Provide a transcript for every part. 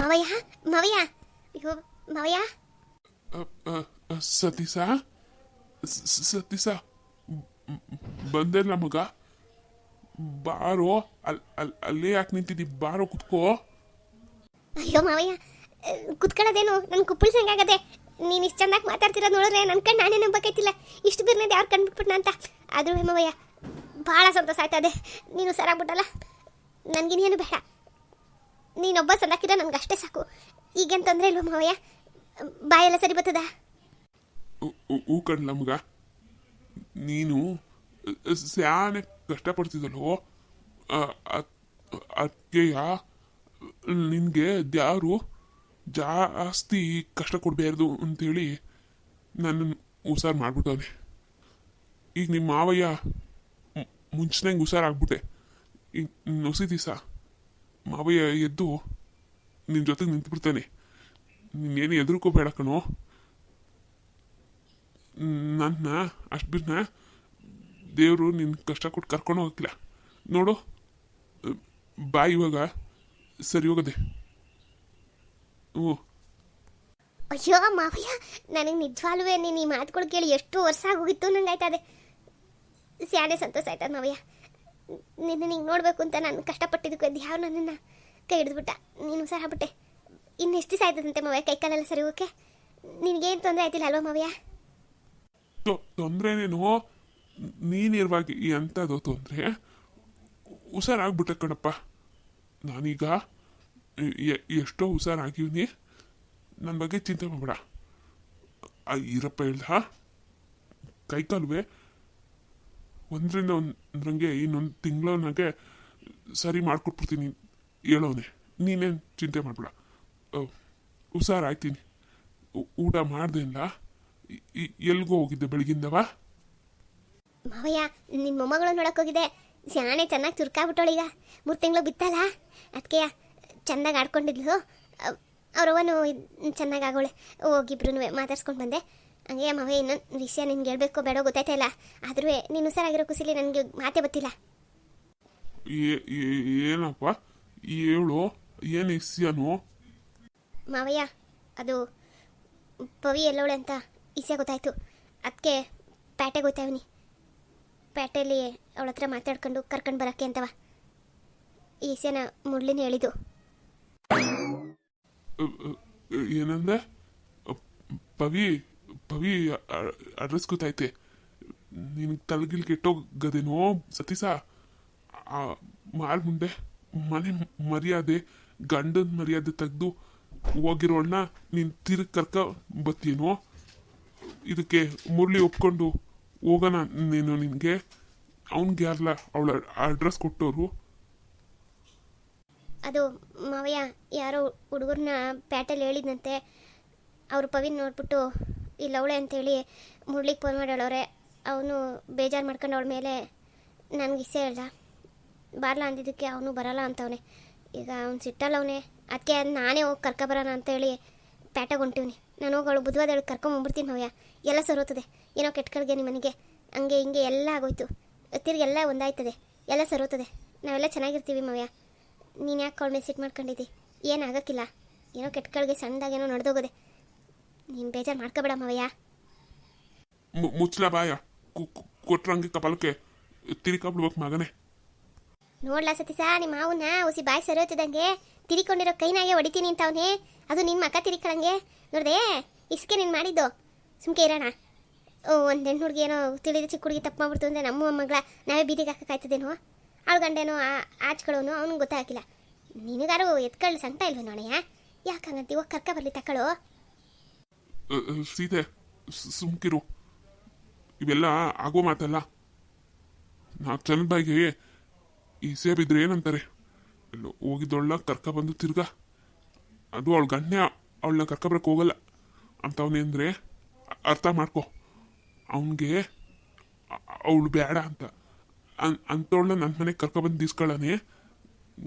ಮಾವಯ್ಯ ಮಾವಯ್ಯ. ಅಯ್ಯೋ ಮಾವಯ್ಯ. ಸತೀಸ ಸತೀಸ ಬಂದಿಲ್ಲ ಮಗ. ಬಾರೋ ಅಲ್ ಅಲ್ಲಿ ಅಲ್ಲೇ ಯಾಕೆ ನಿಂತಿದ್ದಿ ಬಾರೋ ಕುತ್ಕೋ. ಅಯ್ಯೋ ಮಾವಯ್ಯ ಕುತ್ಕೊಳ್ಳೋದೇನು? ನನ್ನ ಕುಪ್ಪಳ ಸಂಗಾಗದೆ ನೀನು ಇಷ್ಟು ಚೆನ್ನಾಗಿ ಮಾತಾಡ್ತಿರೋದು ನೋಡಿದ್ರೆ ನನ್ನ ಕಣ್ಣು ನಾನೇ ನಂಬಕೈತಿಲ್ಲ. ಇಷ್ಟು ಬಿರ್ನೇದು ಯಾರು ಕಂಡುಬಿಟ್ಬಿಟ್ನ ಅಂತ. ಆದರೂ ಮಾವಯ್ಯ ಭಾಳ ಸಂತೋಷ ಆಯ್ತದೆ. ನೀನು ಸರಾಗ್ಬಿಟ್ಟಲ್ಲ. ನನಗಿನ್ನೇನು ಬೇಡ. ನೀನೊಬ್ಬ ಸಣ್ಣಕ್ಕಿರ ನನಗೆ ಅಷ್ಟೇ ಸಾಕು. ಈಗೇನು ತೊಂದರೆ ಇಲ್ವ ಮಾವಯ್ಯ? ಬಾಯೆಲ್ಲ ಸರಿ ಬರ್ತದ? ಹೂ ಕಣ್ಲ ನೀನು ಸ್ಯಾನೆ ಕಷ್ಟಪಡ್ತಿದ್ದಲ್ಲೋ? ಅದಕ್ಕೆಯ ನಿನಗೆ ಯಾರು ಜಾಸ್ತಿ ಕಷ್ಟ ಕೊಡಬಾರ್ದು ಅಂತೇಳಿ ನನ್ನ ಹುಷಾರು ಮಾಡ್ಬಿಟ್ಟವನೆ ಈಗ ನಿಮ್ಮ ಮಾವಯ್ಯ ಮುಂಚೆನಂಗೆ ಹುಷಾರಾಗ್ಬಿಟ್ಟೆ ಈಗ ನುಸಿ ದಿವಸ ಮಾವಯ್ಯ ಎದ್ದು ನಿನ್ನ ಜೊತೆಗೆ ನಿಂತ್ಬಿಡ್ತಾನೆ. ನೀನೇನು ಎದುರ್ಕೋಬೇಡ ಕಣೋ. ನನ್ನ ಅಷ್ಟು ಬಿನ್ನ ದೇವರು ನಿನ್ನ ಕಷ್ಟ ಕೊಟ್ಟು ಕರ್ಕೊಂಡು ಹೋಗಿಲ್ಲ ನೋಡು ಬಾ ಇವಾಗ ಸರಿ ಹೋಗದೆ. ಹ್ಞೂ. ಅಯ್ಯೋ ಮಾವಯ್ಯ, ನನಗೆ ನಿಜವಾಗ್ಲೂ ನೀನು ಈ ಮಾತುಗಳು ಕೇಳಿ ಎಷ್ಟು ವರ್ಷ ಆಗೋಗಿತ್ತು ನಂಗೆ ಆಯ್ತದೆ ಸ್ಯಾನೆ ಸಂತೋಷ ಆಯ್ತದೆ ಮಾವಯ್ಯ. ನಿನ್ನ ನಿಂಗೆ ನೋಡಬೇಕು ಅಂತ ನಾನು ಕಷ್ಟಪಟ್ಟಿದ್ದಕ್ಕೆ ಅದು ಯಾವ ನನ್ನನ್ನು ಕೈ ಹಿಡಿದ್ಬಿಟ್ಟ. ನೀನು ಸರ್ ಆಗ್ಬಿಟ್ಟೆ. ಇನ್ನು ಎಷ್ಟು ದಿವಸ ಆಯ್ತದಂತೆ ಮಾವಯ್ಯ? ಕೈ ಕಾಲೆಲ್ಲ ಸರಿ ಓಕೆ ನಿನಗೇನು ತೊಂದರೆ ಆಯ್ತಿಲ್ಲ ಅಲ್ವಾ ಮಾವಯ್ಯ? ತೊಂದರೆನೇನು? ನೀನಿರುವಾಗ ಈ ಅಂಥದ್ದು ತೊಂದರೆ? ಹುಷಾರಾಗ್ಬಿಟ್ಟೆ ಕಣಪ್ಪ. ನಾನೀಗ ಎಷ್ಟೋ ಹುಷಾರಾಗಿವ್ನಿ. ನನ್ನ ಬಗ್ಗೆ ಚಿಂತೆ ಮಾಡಬೇಡ. ಆ, ಈರಪ್ಪ ಹೇಳ್ದ? ಕೈಕಾಲುವೆ ಒಂದರಿಂದ ಒಂದ್ರಂಗೆ ಇನ್ನೊಂದು ತಿಂಗಳನಾಗೆ ಸರಿ ಮಾಡಿಕೊಟ್ಬಿಡ್ತೀನಿ ಹೇಳೋನೆ. ನೀನೇನು ಚಿಂತೆ ಮಾಡಬೇಡ. ಹುಷಾರಾಯ್ತೀನಿ ಊಟ ಮಾಡ್ದೆ ಇಲ್ಲ ಎಲ್ಗೋ ಹೋಗಿದ್ದೆ ಬೆಳಗಿಂದವಾ? ಮಾವಯ್ಯ ನಿಮ್ಮ ಮೊಮ್ಮಗಳು ನೋಡಕ್ಕೆ ಹೋಗಿದೆ ಸ್ಯಾಣೆ ಚೆನ್ನಾಗಿ ಚುರ್ಕಾಬಿಟ್ಟವಳು ಈಗ. ಮೂರು ತಿಂಗಳು ಬಿತ್ತಲ್ಲ? ಅದಕ್ಕೆ ಚೆನ್ನಾಗಿ ಆಡ್ಕೊಂಡಿದ್ಲು. ಅವರವನು ಚೆನ್ನಾಗಿ ಆಗೋಳೆ. ಹೋಗಿಬ್ರು ಮಾತಾಡ್ಸ್ಕೊಂಡು ಬಂದೆ. ಹಂಗೆ ಮಾವ ಇನ್ನೊಂದು ವಿಷಯ ನಿನ್ಗೆ ಹೇಳ್ಬೇಕು ಬೇಡ ಗೊತ್ತಾಯ್ತಾ ಇಲ್ಲ? ಆದ್ರೂ ನೀನು ಹುಷಾರಾಗಿರೋ ಖುಷಿಲಿ ನನಗೆ ಮಾತೇ ಗೊತ್ತಿಲ್ಲ. ಏ- ಏ- ಏನಪ್ಪ? ಹೇಳು ಏನು ಇಸ್ಯಾನು ಮಾವಯ್ಯ ಅದು ಪವಿ ಎಲ್ಲೋಳೆ ಅಂತ ಇಸ್ಯ ಗೊತ್ತಾಯ್ತು. ಅದಕ್ಕೆ ಪೇಟೆಗೆ ಗೊತ್ತಾಯ್ವನಿ. ಪೇಟೆಯಲ್ಲಿ ಅವಳ ಹತ್ರ ಮಾತಾಡ್ಕೊಂಡು ಕರ್ಕೊಂಡು ಬರೋಕ್ಕೆ ಅಂತವ. ಈಸ್ಯನ ಮುಡ್ಲಿನ ಹೇಳಿದ್ದು. ಏನಂದ? ಪವಿ ಅಡ್ರೆಸ್ ಗೊತ್ತಾಯ್ತೆ ನಿನಗೆ ತಲೆಗಿಲ್ ಕೆಟ್ಟೋಗದೇನೋ ಸತೀಸ ಮಾಲ್ ಮುಂದೆ ಮನೆ ಮರ್ಯಾದೆ, ಗಂಡನ ಮರ್ಯಾದೆ ತೆಗೆದು ಹೋಗಿರೋಳನ್ನ ನೀನು ತಿರುಗಿ ಕರ್ಕ ಬತ್ತೀನೋ ಇದಕ್ಕೆ ಮುರಳಿ ಒಪ್ಕೊಂಡು ಹೋಗೋಣ ನೀನು ನಿನಗೆ. ಅವನಿಗೆ ಯಾರಲ್ಲ ಅವಳ ಅಡ್ರೆಸ್ ಕೊಟ್ಟವರು ಅದು ಮಾವಯ್ಯ, ಯಾರೋ ಹುಡುಗರನ್ನ ಪ್ಯಾಟಲ್ಲಿ ಹೇಳಿದಂತೆ ಅವರು ಪವಿನ್ ನೋಡ್ಬಿಟ್ಟು ಇಲ್ಲ ಅವಳೆ ಅಂತೇಳಿ ಮುರ್ಳಿಗೆ ಫೋನ್ ಹೇಳೋರೆ ಅವನು ಬೇಜಾರು ಮಾಡ್ಕೊಂಡು ಅವಳ ಮೇಲೆ ನನಗೆ ಇಸೆ ಹೇಳ್ದ. ಬರಲ್ಲ ಅಂದಿದ್ದಕ್ಕೆ ಅವನು ಬರಲ್ಲ ಅಂತವನೆ. ಈಗ ಅವ್ನು ಸಿಟ್ಟಲ್ಲ ಅವನೇ. ಅದಕ್ಕೆ ನಾನೇ ಹೋಗಿ ಕರ್ಕೊಬರೋಣ ಅಂತೇಳಿ ಪ್ಯಾಟಾಗ ಹೊಂಟಿವ್ನಿ. ನಾನು ಹೋಗಿ ಅವಳು ಬುಧವಾರ ಹೇಳಿ ಕರ್ಕೊಂಬಂದ್ಬಿಡ್ತೀನಿ ಮಾವಯ್ಯ ಎಲ್ಲ ಸರೋತದೆ ಏನೋ ಕೆಟ್ಟ ಕಡೆಗೆ ನಿಮ್ಮ ಮನೆಗೆ. ಹಂಗೆ ಹಿಂಗೆ ಎಲ್ಲ ಆಗೋಯ್ತು. ತಿರುಗೆಲ್ಲ ಒಂದಾಯ್ತದೆ. ಎಲ್ಲ ಸರೋತದೆ ನಾವೆಲ್ಲ ಚೆನ್ನಾಗಿರ್ತೀವಿ ಮವ್ಯ. ನೀನು ಯಾಕೆ ಅವಳ ಮೇಲೆ ಸಿಟ್ಟು ಮಾಡ್ಕೊಂಡಿದ್ದಿ? ಏನಾಗೋಕ್ಕಿಲ್ಲ ಏನೋ ಕೆಟ್ಟ ಕಡೆಗೆ ಸಣ್ಣದಾಗೇನೋ ನಡೆದೋಗೋದೆ. ನೀನು ಬೇಜಾರು ಮಾಡ್ಕೋಬೇಡ ಮಾವಯ್ಯ. ಮುಚ್ಚಲ ಬಾಯ. ಕೊಟ್ರಂಗಿ ಕಪಾಲಕ್ಕೆ ತಿರ್ಕಾಬಿಡ್ಬೇಕು ಮಗನೇ. ನೋಡ್ಲಾ ಸತೀಸ ನಿಮ್ಮ ಮಾವನ ಉಸಿ ಬಾಯಿ ಸರಿಯೋತಿದಂಗೆ ತಿರಿಕೊಂಡಿರೋ ಕೈನಾಗೆ ಹೊಡಿತೀನಿ ಅಂತ ಅವನೇ. ಅದು ನಿನ್ನ ಮಕ್ಕ ತಿರಿಕಳಂಗೆ. ನೋಡ್ದೆ ಇಸ್ಕೆ ನೀನು ಮಾಡಿದ್ದು. ಸುಮ್ಕೆ ಇರೋಣ. ಓ ಒಂದು ಹೆಣ್ಣು ಹುಡುಗಿ ಏನೋ ತಿಳಿದ ಚಿಕ್ಕ ಹುಡುಗಿ ತಪ್ಪು ಮಾಡ್ಬಿಡ್ತು ಅಂದರೆ ನಮ್ಮ ಮಗಳ ನಾವೇ ಬೀದಿಗೆ ಹಾಕಕ್ಕಾಯ್ತದೇನೋ ಅವಳು ಗಂಡೇನೋ ಆಚ್ಕೊಳ್ಳೋನು ಅವ್ನಿಗೆ ಗೊತ್ತಾಗಿಲ್ಲ ನಿನಗಾರು ಎತ್ಕೊಳ್ಳಿ ಸಂತ ಇಲ್ವ ನೋಣಯ್ಯ ಯಾಕಂಗಂತೀವೋ ಕರ್ಕ ಬರಲಿ ತಕ್ಕಳು. ಸೀತೆ ಸುಮ್ಕಿರು. ಇವೆಲ್ಲ ಆಗೋ ಮಾತಲ್ಲ. ನಾವು ಬಾಯಿಗೆ ಈ ಸೇಬಿದ್ರೆ ಏನಂತಾರೆ? ಹೋಗಿದ್ದೊಳ್ಳ ಕರ್ಕ ಬಂದು ತಿರ್ಗ. ಅದು ಅವಳ ಗಣ್ಯ ಅವಳನ್ನ ಕರ್ಕೊಬರಕ್ಕೆ ಹೋಗಲ್ಲ. ಅಂತವನೇಂದ್ರೆ ಅರ್ಥ ಮಾಡ್ಕೊ. ಅವನಿಗೆ ಅವಳು ಬೇಡ ಅಂತ. ಅಂಥವಳನ್ನ ನನ್ನ ಮನೆಗೆ ಕರ್ಕೊಬಂದು ದಿಸ್ಕೊಳನೆ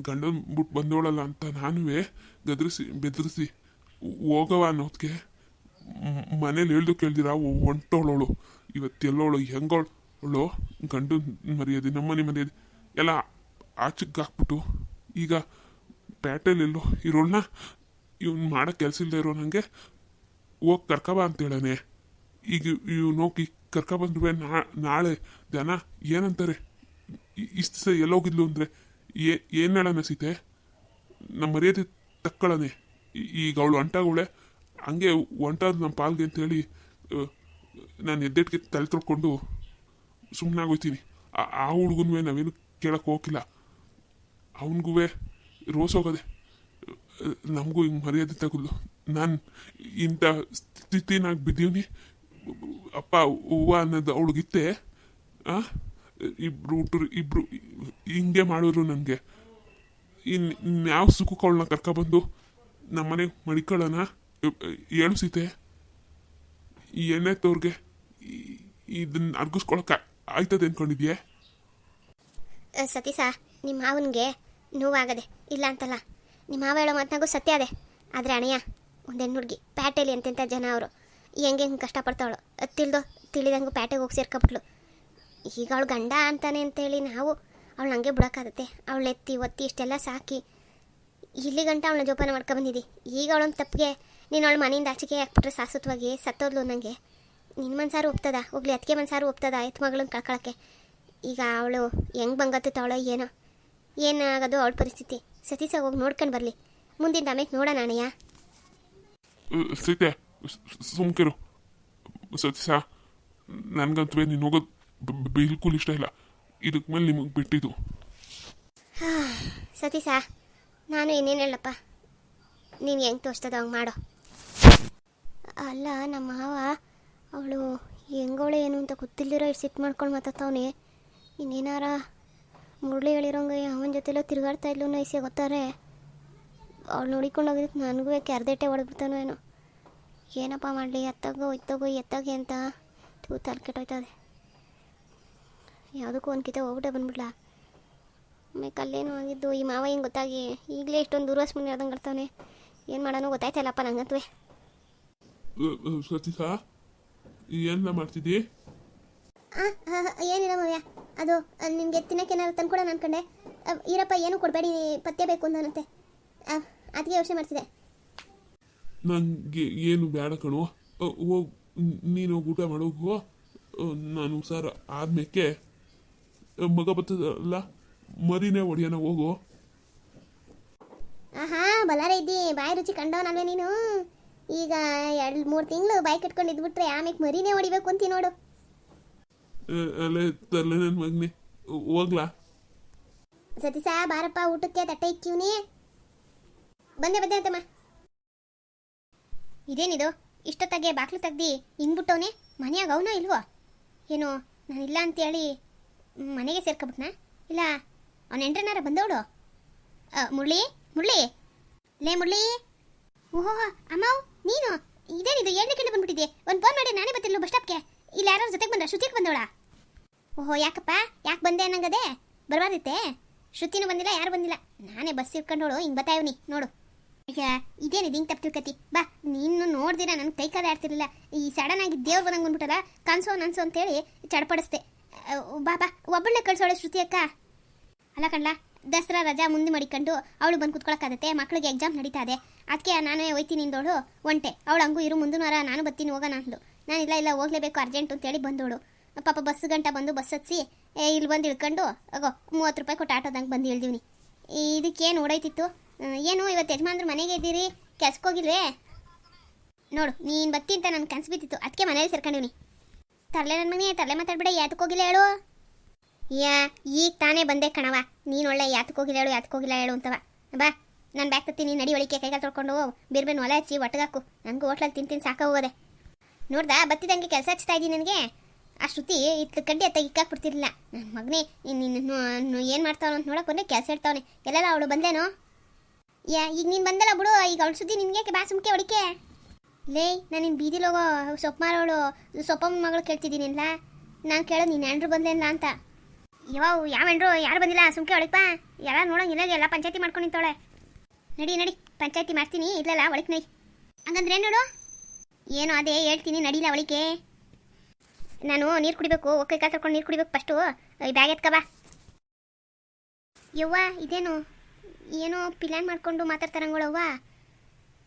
ಗಂಡನ ಬಿಟ್ಟು ಬಂದೋಳಲ್ಲ ಅಂತ ನಾನುವೇ ಗದರಿಸಿ, ಬೆದರಿಸಿ, ಹೋಗವ ಅನ್ನೋದಕ್ಕೆ ಮನೇಲಿ ಹೇಳ್ದು ಕೇಳ್ದಿರ ಹೊಂಟೋಳವಳು ಇವತ್ತೆಲ್ಲೋಳು, ಹೆಂಗೋಳು? ಗಂಡು ಮರ್ಯಾದೆ, ನಮ್ಮನೆ ಮರ್ಯಾದೆ. ಎಲ್ಲ ಆಚೆಗೆ ಹಾಕ್ಬಿಟ್ಟು ಈಗ ಪ್ಯಾಟೆಲ್ ಎಲ್ಲೋ ಇರೋಳ್ನ, ಇವ್ನು ಮಾಡೋ ಕೆಲಸ ಇಲ್ಲದೆ ಇರೋ ನನಗೆ ಹೋಗಿ ಕರ್ಕಬಾ ಅಂತೇಳನೆ. ಈಗ ಇವ್ನು ಹೋಗಿ ನಾ, ನಾಳೆ ಜನ ಏನಂತಾರೆ? ಇಷ್ಟು ದಿವಸ ಎಲ್ಲೋಗಿದ್ಲು ಅಂದರೆ ಏನು ಹೇಳೋಣ ಸೀತೆ ನಮ್ಮ ಮರ್ಯಾದೆ ತಕ್ಕಳನೆ. ಈಗ ಅವಳು ಹೊಂಟಾಗವಳೆ ಹಂಗೆ ಒಂಟಾದ ನಮ್ಮ ಪಾಲ್ಗೆ ಅಂತೇಳಿ ನಾನು ಎದ್ದೆಟ್ಗೆ ತಲೆ ತೊಳ್ಕೊಂಡು ಸುಮ್ಮನಾಗೋಯ್ತೀನಿ ಆ- ಆ ಹುಡುಗನೂ ನಾವೇನು ಕೇಳಕ್ಕೆ ಹೋಗಿಲ್ಲ ಅವನಿಗೂ ರೋಸ್ ಹೋಗೋದೆ. ನಮಗೂ ಹಿಂಗೆ ಮರ್ಯಾದೆ ತಗೊಳ್ಳು ನಾನು ಇಂಥ ಸ್ಥಿತಿನಾಗ ಬಿದ್ದೀವಿ ಅಪ್ಪ ಹೂವು ಅನ್ನೋದು ಅವಳಿಗಿತ್ತೆ. ಆ, ಇಬ್ರು ಹುಟ್ಟರು ಇಬ್ರು ಹಿಂಗೆ ಮಾಡಿದ್ರು ನನಗೆ ಇನ್ನು ಯಾವ ಸುಖಕ್ಕೆ ಅವಳನ್ನ ಕರ್ಕೊಬಂದು ನಮ್ಮನೆಗೆ ಮಡಿಕೊಳ್ಳೋಣ? ಹೇಳು ಸೀತೆ ಈ ಎಣ್ಣೆ ತೋರ್ಗೆ ಇದನ್ನ ಅರ್ಗಿಸ್ಕೊಳಕ್ಕೆ ಆಯ್ತದೆ ಅನ್ಕೊಂಡಿದ್ಯೆ? ಆ, ಸತೀಶ ನಿಮ್ಮ ಮಾವನ್ಗೆ ನೋವಾಗದೆ ಇಲ್ಲ ಅಂತಲ್ಲ. ನಿಮ್ಮ ಮಾವ ಹೇಳೋ ಮಾತನಾಗೂ ಸತ್ಯ ಅದೇ. ಆದರೆ ಅಣಯ್ಯ ಒಂದೆಣ್ಣು ಹುಡುಗಿ ಪ್ಯಾಟೆಲಿ ಎಂತೆಂಥ ಜನ ಅವರು. ಹೆಂಗೆ ಹೆಂಗೆ ಕಷ್ಟಪಡ್ತಾವಳು? ತಿಳ್ದೋ ತಿಳಿದಂಗೂ ಪ್ಯಾಟೆಗೆ ಹೋಗಿ ಸೇರ್ಕೊಬಿಟ್ಲು. ಈಗ ಅವಳು ಗಂಡ ಅಂತಾನೆ ಅಂತೇಳಿ ನಾವು ಅವಳು ಹಂಗೆ ಬಿಡೋಕ್ಕಾಗತ್ತೆ. ಅವಳು ಎತ್ತಿ ಒತ್ತಿ ಇಷ್ಟೆಲ್ಲ ಸಾಕಿ. ಇಲ್ಲಿ ಗಂಟ ಅವಳನ್ನ ಜೋಪಾನ ಮಾಡ್ಕೊಬಂದಿದ್ದಿ ಈಗ ಅವಳೊಂದು ತಪ್ಪಿಗೆ ನೀನು ಅವಳು ಮನೆಯಿಂದ ಆಚೆಗೆ ಹಾಕ್ಬಿಟ್ರೆ ಶಾಶ್ವತವಾಗಿ ಸತ್ತೋದ್ಲು ನನಗೆ ನಿನ್ನ ಮನ್ಸಾರು ಒಪ್ತದ? ಹೋಗ್ಲಿ ಅದಕ್ಕೆ ಮನ್ಸಾರು ಒಪ್ತದ ಎತ್ ಮಗಳನ್ನ ಕಳ್ಕೊಳಕ್ಕೆ? ಈಗ ಅವಳು ಹೆಂಗೆ ಅವಳು ಏನೋ? ಏನಾಗೋದು ಅವಳ ಪರಿಸ್ಥಿತಿ. ಸತೀಸ ಹೋಗಿ ನೋಡ್ಕೊಂಡು ಬರಲಿ. ಮುಂದಿನ ಆಮೇಲೆ ನೋಡೋಣ ಅಣ್ಣಯ್ಯ. ಸೀತೆ ಸುಮ್ಕಿರು ಸತೀಸ ನನಗಂತೂ ನೀನು ಹೋಗೋದು ಬಿಲ್ಕುಲ್ ಇಷ್ಟ ಇಲ್ಲ. ಇದಕ್ಕೆ ಮೇಲೆ ನಿಮಗೆ ಬಿಟ್ಟಿದ್ದು. ಸತೀಶ ನಾನು ಇನ್ನೇನು ಹೇಳಪ್ಪ? ನೀನು ಹೆಂಗೆ ತೋರಿಸ್ತದ ಹಂಗೆ ಮಾಡೋ. ಅಲ್ಲ, ನಮ್ಮ ಮಾವ, ಅವಳು ಹೆಂಗೋಳೆ ಏನು ಅಂತ ಗೊತ್ತಿಲ್ದಿರೋ ಇಷ್ಟು ಸಿಟ್ಟು ಮಾಡ್ಕೊಂಡು ಮಾತಾಡ್ತಾವನೆ. ಇನ್ನೇನಾರ ಮುರುಳಿ ಹೇಳಿರೋಂಗೆ ಅವನ ಜೊತೆಲೋ ತಿರುಗಾಡ್ತಾ ಇದ್ಲು ನೈಸೆ ಗೊತ್ತಾರೆ ಅವಳು ನೋಡಿಕೊಂಡು ಹೋಗಿದ್ದಕ್ಕೆ ನನಗೂ ಕೆರ್ದೆಟ್ಟೆ ಹೊಡೆದ್ಬಿಡ್ತಾನೋ ಏನೋ. ಏನಪ್ಪ ಮಾಡಲಿ, ಎತ್ತಾಗೋ, ಇತ್ತಾಗೋ, ಎತ್ತಾಗೆ ಅಂತ ತೂ ತಲೆ ಕೆಟ್ಟೋಯ್ತದೆ. ಯಾವುದಕ್ಕೂ ಒಂದು ಹೋಗ್ಬಿಟ್ಟೆ ಬಂದ್ಬಿಡ್ಲ. ಆಮೇಲೆ ಕಲ್ಲೇನು ಆಗಿದ್ದು, ಈ ಮಾವ ಹಿಂಗೆ ಗೊತ್ತಾಗಿ, ಈಗಲೇ ಇಷ್ಟೊಂದು ದೂರ ಮುಂದೆ ಹೇಳ್ದಂಗೆ ಆಡ್ತಾವನೆ ಏನು ಮಾಡೋಣ ಗೊತ್ತಾಯ್ತಲ್ಲಪ್ಪ ನಂಗಂತೂ. ಸತೀಶ ಏನ ಮಾಡ್ತಿದ್ದಿ? ಏನಿಲ್ಲ ಮವ್ಯ. ಅದು ನಿಮಗೆ ತಿನ್ನಕ್ಕೆ ಏನಾದ್ರು ತಂದ್ಕೊಡ ಅನ್ಕೊಂಡೆ. ಈರಪ್ಪ ಏನು ಕೊಡಬೇಡಿ ಪತ್ತೆ ಬೇಕು ಅಂದನಂತೆ ಅದಕ್ಕೆ ಯೋಚನೆ ಮಾಡ್ತಿದ್ದೆ. ನನಗೆ ಏನು ಬೇಡ ಕಣೋ. ಹೋಗಿ ನೀನು ಊಟ ಮಾಡೋಗು ನಾನು ಸರ್ ಆದ್ಮೇಕೆ ಅಹ್, ಮಗ ಬರ್ತದಲ್ಲ ಮರಿನೇ ಹೊಡಿಯೋಣ ಹೋಗು. ಆಹಾ ಬಲಾರೆ ಇದ್ದಿ. ಬಾಯಿ ರುಚಿ ಕಂಡವನಲ್ವೇ ನೀನು? ಈಗ ಎರಡು ಮೂರು ತಿಂಗಳು ಬೈಕ್ ಕಟ್ಕೊಂಡು ಇದ್ಬಿಟ್ರೆ ಆಮೇಲೆ ಮರಿನೇ ಹೊಡಿಬೇಕು ಅಂತ ನೋಡು. ಅಲ್ಲೇ ತರ್ಲೆ ನನ್ನ ಮಗನೇ? ಹೋಗ್ಲಾ? ಸತೀಶ ಬಾರಪ್ಪ ಊಟಕ್ಕೆ ತಟ್ಟೆ ಇಕ್ಕಿವ್ನಿ. ಬಂದೆ ಬಂದೆ ಅಂತಮ್ಮ. ಇದೇನಿದು? ಇಷ್ಟೊತ್ತಾಗೆ ಬಾಕ್ಲು ತೆಗ್ದು ಹಿಂಗ್ಬಿಟ್ಟವನೆ ಮನೆಯಾಗ ಅವನೋ ಇಲ್ವೋ? ಏನು ನಾನಿಲ್ಲ ಅಂತೇಳಿ ಹೇಳಿ ಮನೆಗೆ ಸೇರ್ಕೊಬಿಟ್ನ? ಇಲ್ಲ ಅವನ ಎಂಟ್ರನಾರ ಬಂದವಳು? ಮುರಳಿ ಮುರಳಿ. ಲೇ ಮುರಳಿ. ಓಹೋ ಅಮ್ಮವ್ ನೀನು? ಇದೇನಿದು ಎಣ್ಣೆ ಗಂಟೆ ಬಂದ್ಬಿಟ್ಟಿದ್ದೆ ಒಂದು ಫೋನ್ ಮಾಡಿ ನಾನೇ ಬರ್ತಿಲ್ಲ ಬಸ್ ಸ್ಟಾಪ್ಗೆ ಇಲ್ಲ ಯಾರು ಜೊತೆಗೆ ಬಂದ ಶ್ರುತಿಗೆ ಬಂದವಳ. ಓಹೋ, ಯಾಕಪ್ಪ? ಯಾಕೆ ಬಂದೆ ಅನ್ನಂಗದೆ? ಬರಬಾರ್ದಿತ್ತೆ ಶ್ರುತಿನೂ ಬಂದಿಲ್ಲ, ಯಾರು ಬಂದಿಲ್ಲ. ನಾನೇ ಬಸ್ ಇಟ್ಕೊಂಡೋಳು ಹಿಂಗೆ ಬತ್ತಾಯವನಿ ನೋಡು. ಈಗ ಇದೇನಿದೆ ಹಿಂಗೆ ತಪ್ಪು ತಿಳ್ಕತಿ ಬಾ, ನೀನು ನೋಡ್ದಿರ, ನನಗೆ ಕೈ ಕಾಲ ಆಡ್ತಿರ್ಲಿಲ್ಲ. ಈ ಸಡನ್ ಆಗಿ ದೇವ್ರು ಬಂದಂಗೆ ಬಂದ್ಬಿಟ್ಟಲ್ಲ, ಕನ್ಸೋ ನನ್ಸು ಅಂತೇಳಿ ಚಡಪಡಿಸ್ದೆ. ಬಾ ಬಾ ಒಬ್ಬಳೆ ಕಳ್ಸೋಳೆ ಶ್ರುತಿ ಅಕ್ಕ. ಅಲ್ಲ ಕಣ್ಲ, ದಸರಾ ರಜಾ ಮುಂದೆ ಮಡಿಕೊಂಡು ಅವಳು ಬಂದು ಕುತ್ಕೊಳಕ್ಕಾಗತ್ತೆ, ಮಕ್ಳಿಗೆ ಎಕ್ಸಾಮ್ ನಡೀತಾ ಇದೆ. ಅದಕ್ಕೆ ನಾನೇ ಹೋಯ್ತೀನಿ ನಿಂದೋಳು ಒಂಟೆ. ಅವಳು ಹಂಗೂ ಇರು, ಮುಂದಿನ ವಾರ ನಾನು ಬರ್ತೀನಿ, ಹೋಗೋಣ ಅಂದ್ಲು. ನಾನು ಇಲ್ಲ ಇಲ್ಲ, ಹೋಗ್ಲೇಬೇಕು, ಅರ್ಜೆಂಟ್ ಅಂತೇಳಿ ಬಂದೋಳು ಪಾಪ ಬಸ್ ಗಂಟ ಬಂದು ಬಸ್ ಹತ್ಸಿ ಇಲ್ಲಿ ಬಂದು ಇಳ್ಕೊಂಡು, ಅಗೋ, ಮೂವತ್ತು ರೂಪಾಯಿ ಕೊಟ್ಟು ಆಟೋದಂಗೆ ಬಂದು ಇಳ್ದೀವಿ ಇದಕ್ಕೇನು ಓಡೈತಿತ್ತು ಏನು, ಇವತ್ತು ಯಜಮಾನ್ರು ಮನೆಗೆ ಇದ್ದೀರಿ? ಕೆಲ್ಸಕ್ಕೋಗಿಲ್ವೇ ನೋಡು, ನೀನು ಬತ್ತಿ ಅಂತ ನನ್ನ ಕನಸು ಬಿದ್ದಿತ್ತು. ಅದಕ್ಕೆ ಮನೇಲಿ ಸೇರ್ಕೊಂಡಿವ್ನಿ. ತರಲೆ ನನ್ನ ಮನೆ ತರಲೆ ಮಾತಾಡ್ಬೇಡ ಯಾತಕ್ಕೆ ಹೋಗಿಲ್ಲ ಹೇಳು? ಯಾ, ಈಗ ತಾನೇ ಬಂದೆ ಕಣವ ನೀನು ಒಳ್ಳೆ ಯಾತಕ್ಕೆ ಹೋಗಿಲ್ಲ ಹೇಳು ಯಾತಕ್ಕೆ ಹೋಗಿಲ್ಲ ಹೇಳು ಅಂತವ ಬಾ. ನಾನು ಬ್ಯಾಗ್ ತತ್ತೀನಿ, ನಡಿ ಒಳಿಕೆ ಕೈಗಾಲ್ ತೊಳ್ಕೊಂಡು ಬೇರೆ ಬೇರೆ ಒಲೆ ಹಚ್ಚಿ ಒಟ್ಟಗಾಕು ನನಗೂ ಹೋಟ್ಲಲ್ಲಿ ತಿಂತೀನಿ ಸಾಕ ಹೋಗೋದೆ ನೋಡ್ದಾ, ಬತ್ತಿದಂಗೆ ಕೆಲಸ ಹಚ್ತಾ ಇದ್ದೀನಿ ನನಗೆ? ಆ ಶ್ರುತಿ ಇತ್ತು ಕಡ್ಡಿ ಅತ್ತ ಇಕ್ಕಾಕ್ಬಿಡ್ತಿರ್ಲಿಲ್ಲ. ನನ್ನ ಮಗನೇ ನೀನು ಏನು ಮಾಡ್ತಾವ್ ಅಂತ ನೋಡಕ್ಕೆ ಬಂದರೆ ಕೆಲಸ ಇಡ್ತಾವನೆ. ಎಲ್ಲೆಲ್ಲ ಅವಳು ಬಂದೇನೋ? ಯಾ, ಈಗ ನೀನು ಬಂದಲ್ಲ ಬಿಡು, ಈಗ ಅವಳು ಸುದ್ದಿ ನಿನಗೆ ಬಾ ಸುಮ್ಕೆ ಹೊಡಿಕೆ? ಲೇ, ನಾನು ನಿನ್ನ ಬೀದಿಲಿ ಹೋಗೋ ಸೊಪ್ಪು ಮಾರೋಳು ಸೊಪ್ಪಮ್ಮ ಮಗಳು ಕೇಳ್ತಿದ್ದೀನಿಲ್ಲ ನಾನು ಕೇಳೋದು ನೀನು ಹೆಂಡ್ರು ಬಂದೇನಿಲ್ಲ ಅಂತ. ಯಾವ ಯಾವ ಹೆಂಡ್ರು? ಯಾರು ಬಂದಿಲ್ಲ? ಸುಮ್ಕೆ ಒಳಪ್ಪ ಎಲ್ಲ ನೋಡೋಂಗಿಲ್ಲ ಎಲ್ಲ ಪಂಚಾಯತಿ ಮಾಡ್ಕೊಂಡು ನಿಂತವಳೆ. ನಡಿ ನಡಿ. ಪಂಚಾಯತಿ ಮಾಡ್ತೀನಿ. ಇಲ್ಲಲ್ಲ ಒಳಕ್ಕೆ ನಡಿ. ಹಂಗಂದ್ರೆ ನೋಡು? ಏನು ಅದೇ ಹೇಳ್ತೀನಿ ನಡಿಲ್ಲ ಒಳಕ್ಕೆ ನಾನು ನೀರು ಕುಡಿಬೇಕು, ಒಕ್ಕೈ ಕೈ ತಗೊಂಡು ನೀರು ಕುಡಿಬೇಕು ಫಸ್ಟು ಈ ಬ್ಯಾಗ್ ಎತ್ಕ ಬಾ. ಯವ್ವ, ಇದೇನು? ಏನೋ ಪ್ಲ್ಯಾನ್ ಮಾಡ್ಕೊಂಡು ಮಾತಾಡ್ತಾರಂಗಳವ್ವ.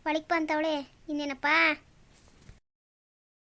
ಒಳಗೆ ಬಾ ಅಂತವಳೆ. ಇನ್ನೇನಪ್ಪ?